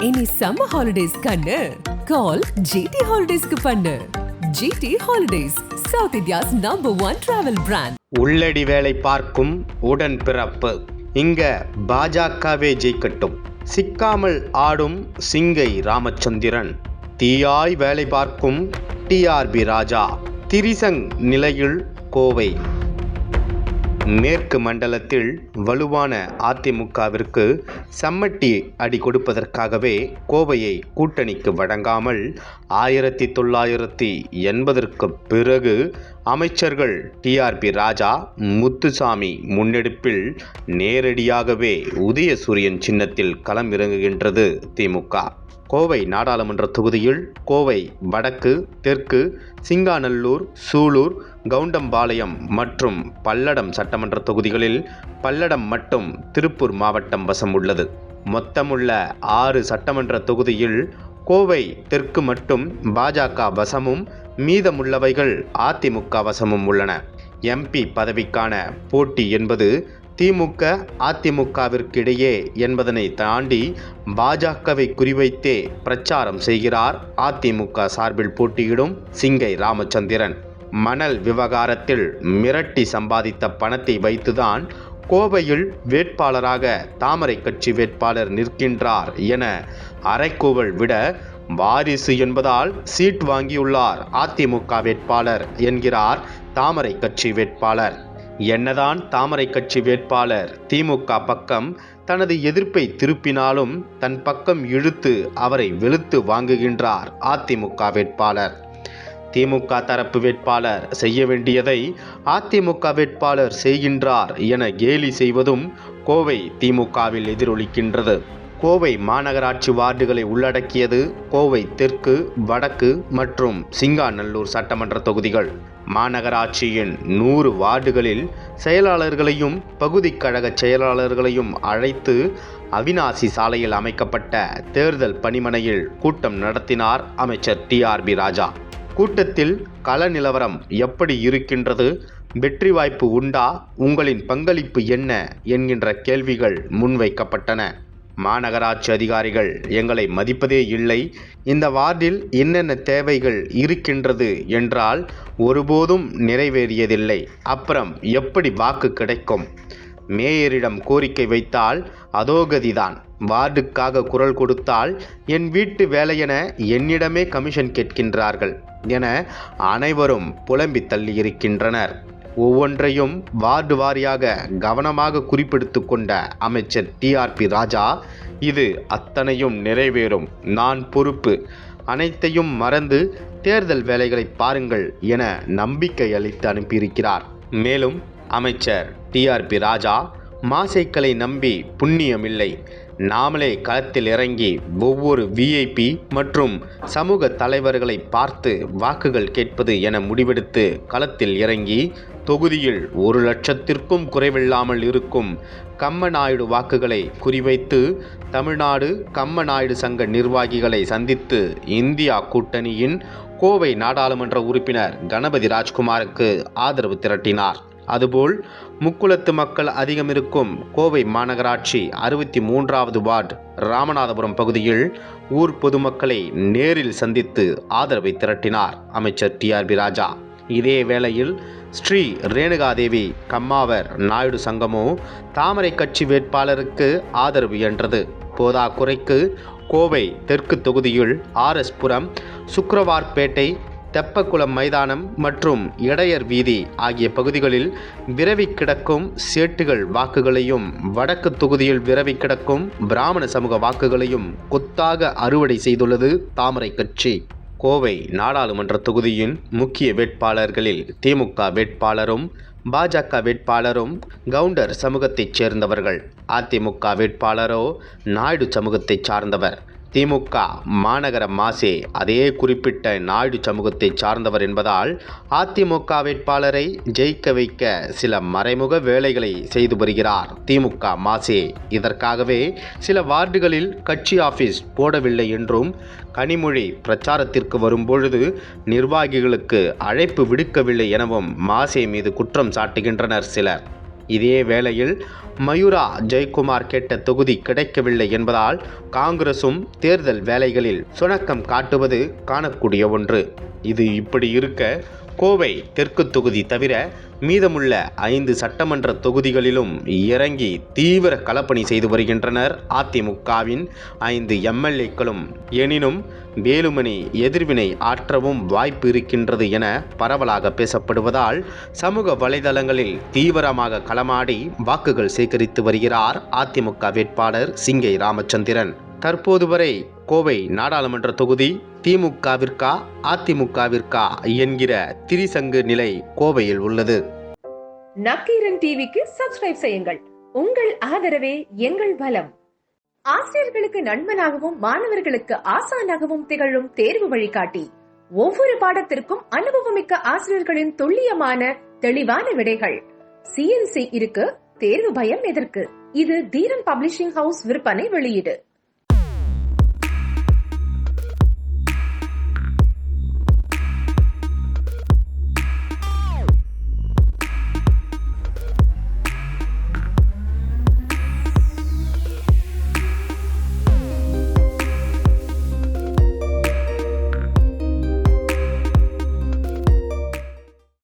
இனி summer holidays கண்ணு. கால் GT ஹாலிடேஸ்க்கு பண்ணு. GT holidays south India's number one travel brand உள்ளடி வேலை பார்க்கும் உடன் பிறப்பு. இங்க பாஜகவே ஜெயிக்கட்டும். சிக்காமல் ஆடும் சிங்கை ராமச்சந்திரன். தீயாய் வேலை பார்க்கும் டிஆர்பி ராஜா. திரிசங் நிலையில் கோவை. மேற்கு மண்டலத்தில் வலுவான அதிமுகவிற்கு சம்மட்டி அடி கொடுப்பதற்காகவே கோவையை கூட்டணிக்கு வழங்காமல் ஆயிரத்தி தொள்ளாயிரத்தி எண்பதற்கு பிறகு அமைச்சர்கள் டிஆர்பி ராஜா முத்துசாமி முன்னெடுப்பில் நேரடியாகவே உதயசூரியன் சின்னத்தில் களம் இறங்குகின்றது திமுக கோவை நாடாளுமன்ற தொகுதியில் கோவை வடக்கு தெற்கு சிங்காநல்லூர் சூலூர் கவுண்டம்பாளையம் மற்றும் பல்லடம் சட்டமன்ற தொகுதிகளில் பல்லடம் மட்டும் திருப்பூர் மாவட்டம் வசம் உள்ளது. மொத்தமுள்ள ஆறு சட்டமன்ற தொகுதியில் கோவை தெற்கு மட்டும் பாஜக வசமும் மீதமுள்ளவைகள் அதிமுக வசமும் உள்ளன. எம்பி பதவிக்கான போட்டி என்பது திமுக அதிமுகவிற்கிடையே என்பதனை தாண்டி பாஜகவை குறிவைத்தே பிரச்சாரம் செய்கிறார் அதிமுக சார்பில் போட்டியிடும் சிங்கை ராமச்சந்திரன். மணல் விவகாரத்தில் மிரட்டி சம்பாதித்த பணத்தை வைத்துதான் கோவையில் வேட்பாளராக தாமரை கட்சி வேட்பாளர் நிற்கின்றார் என அரைக்கூவல் விட வாரிசு என்பதால் சீட் வாங்கியுள்ளார் அதிமுக வேட்பாளர் என்கிறார் தாமரை கட்சி வேட்பாளர். என்னதான் தாமரை கட்சி வேட்பாளர் திமுக பக்கம் தனது எதிர்ப்பை திருப்பினாலும் தன் பக்கம் இழுத்து அவரை வெளுத்து வாங்குகின்றார் அதிமுக வேட்பாளர். திமுக தரப்பு வேட்பாளர் செய்ய வேண்டியதை அதிமுக வேட்பாளர் செய்கின்றார் என கேலி செய்வதும் கோவை திமுகவில் எதிரொலிக்கின்றது. கோவை மாநகராட்சி வார்டுகளை உள்ளடக்கியது கோவை தெற்கு வடக்கு மற்றும் சிங்காநல்லூர் சட்டமன்ற தொகுதிகள். மாநகராட்சியின் நூறு வார்டுகளில் செயலாளர்களையும் பகுதி கழக செயலாளர்களையும் அழைத்து அவினாசி சாலையில் அமைக்கப்பட்ட தேர்தல் பணிமனையில் கூட்டம் நடத்தினார் அமைச்சர் டிஆர்பி ராஜா. கூட்டத்தில் கள நிலவரம் எப்படி இருக்கின்றது? வெற்றி வாய்ப்பு உண்டா? உங்களின் பங்களிப்பு என்ன? என்கின்ற கேள்விகள் முன்வைக்கப்பட்டன. மாநகராட்சி அதிகாரிகள் எங்களை மதிப்பதே இல்லை. இந்த வார்டில் என்னென்ன தேவைகள் இருக்கின்றது என்றால் ஒருபோதும் நிறைவேறியதில்லை. அப்புறம் எப்படி வாக்கு கிடைக்கும்? மேயரிடம் கோரிக்கை வைத்தால் அதோகதிதான். வார்டுக்காக குரல் கொடுத்தால் என் வீட்டு வேலையென என்னிடமே கமிஷன் கேட்கின்றார்கள் என அனைவரும் புலம்பி தள்ளியிருக்கின்றனர். ஒவ்வொன்றையும் வார்டு வாரியாக கவனமாக குறிப்பெடுத்து கொண்ட அமைச்சர் டிஆர்பி ராஜா இது அத்தனையும் நிறைவேறும். நான் பொறுப்பு. அனைத்தையும் மறந்து தேர்தல் வேலைகளை பாருங்கள் என நம்பிக்கை அளித்து அனுப்பியிருக்கிறார். மேலும் அமைச்சர் டிஆர்பி ராஜா மாசைக்களை நம்பி புண்ணியமில்லை. நாமளே களத்தில் இறங்கி ஒவ்வொரு விஐபி மற்றும் சமூக தலைவர்களை பார்த்து வாக்குகள் கேட்பது என முடிவெடுத்து களத்தில் இறங்கி தொகுதியில் ஒரு லட்சத்திற்கும் குறைவில்லாமல் இருக்கும் கம்மநாயுடு வாக்குகளை குறிவைத்து தமிழ்நாடு கம்மநாயுடு சங்க நிர்வாகிகளை சந்தித்து இந்தியா கூட்டணியின் கோவை நாடாளுமன்ற உறுப்பினர் கணபதி ராஜ்குமாருக்கு ஆதரவு திரட்டினார். அதுபோல் முக்குளத்து மக்கள் அதிகம் இருக்கும் கோவை மாநகராட்சி அறுபத்தி மூன்றாவது வார்டு ராமநாதபுரம் பகுதியில் ஊர் பொதுமக்களை நேரில் சந்தித்து ஆதரவை திரட்டினார் அமைச்சர் டிஆர்பி ராஜா. இதே வேளையில் ஸ்ரீ ரேணுகாதேவி கம்மாவர் நாயுடு சங்கமோ தாமரை கட்சி வேட்பாளருக்கு ஆதரவு என்றது. போதா குறைக்கு கோவை தெற்கு தொகுதியில் ஆர்எஸ்புரம் சுக்கரவார்பேட்டை தெப்பக்குளம் மைதானம் மற்றும் இடையர் வீதி ஆகிய பகுதிகளில் விரவி கிடக்கும் சேட்டுகள் வாக்குகளையும் வடக்கு தொகுதியில் விரவி கிடக்கும் பிராமண சமூக வாக்குகளையும் கொத்தாக அறுவடை செய்துள்ளது தாமரை கட்சி. கோவை நாடாளுமன்ற தொகுதியின் முக்கிய வேட்பாளர்களில் திமுக வேட்பாளரும் பாஜக வேட்பாளரும் கவுண்டர் சமூகத்தைச் சேர்ந்தவர்கள். அதிமுக வேட்பாளரோ நாயுடு சமூகத்தைச் சார்ந்தவர். திமுக மாநகர மாசே அதே குறிப்பிட்ட நாயுடு சமூகத்தைச் சார்ந்தவர் என்பதால் அதிமுக வேட்பாளரை ஜெயிக்க வைக்க சில மறைமுக வேலைகளை செய்து வருகிறார் திமுக மாசே. இதற்காகவே சில வார்டுகளில் கட்சி ஆபீஸ் போடவில்லை என்றும் கனிமொழி பிரச்சாரத்திற்கு வரும்பொழுது நிர்வாகிகளுக்கு அழைப்பு விடுக்கவில்லை எனவும் மாசே மீது குற்றம் சாட்டுகின்றனர் சிலர். இதே வேளையில் மயூரா ஜெயக்குமார் கேட்ட தொகுதி கிடைக்கவில்லை என்பதால் காங்கிரசும் தேர்தல் வேலைகளில் சுணக்கம் காட்டுவது காணக்கூடிய ஒன்று. இது இப்படி இருக்க கோவை தெற்கு தொகுதி தவிர மீதமுள்ள ஐந்து சட்டமன்ற தொகுதிகளிலும் இறங்கி தீவிர களப்பணி செய்து வருகின்றனர். அதிமுகவின் ஐந்து எம்எல்ஏக்களும் எனினும் வேலுமணி எதிர்வினை ஆற்றவும் வாய்ப்பு இருக்கின்றது என பரவலாக பேசப்படுவதால் சமூக வலைதளங்களில் தீவிரமாக களமாடி வாக்குகள் சேகரித்து வருகிறார் அதிமுக வேட்பாளர் சிங்கை ராமச்சந்திரன். தற்போது வரை கோவை நாடாளுமன்ற தொகுதி திமுகவிற்கா அதிமுகவிற்கா என்கிற திரிசங்கு நிலை கோவையில் உள்ளது. நக்கீரன் டிவிக்கு சப்ஸ்கிரைப் செய்யுங்கள். உங்கள் ஆதரவே எங்கள் பலம் ஆசிரியர்களுக்கு நண்பனாகவும் மாணவர்களுக்கு ஆசானாகவும் திகழும் தேர்வு வழிகாட்டி. ஒவ்வொரு பாடத்திற்கும் அனுபவமிக்க ஆசிரியர்களின் துல்லியமான தெளிவான விடைகள். சிஎன்சி இருக்கு தேர்வு பயம் எதற்கு? இது தீரன் பப்ளிஷிங் ஹவுஸ் விற்பனை வெளியீடு.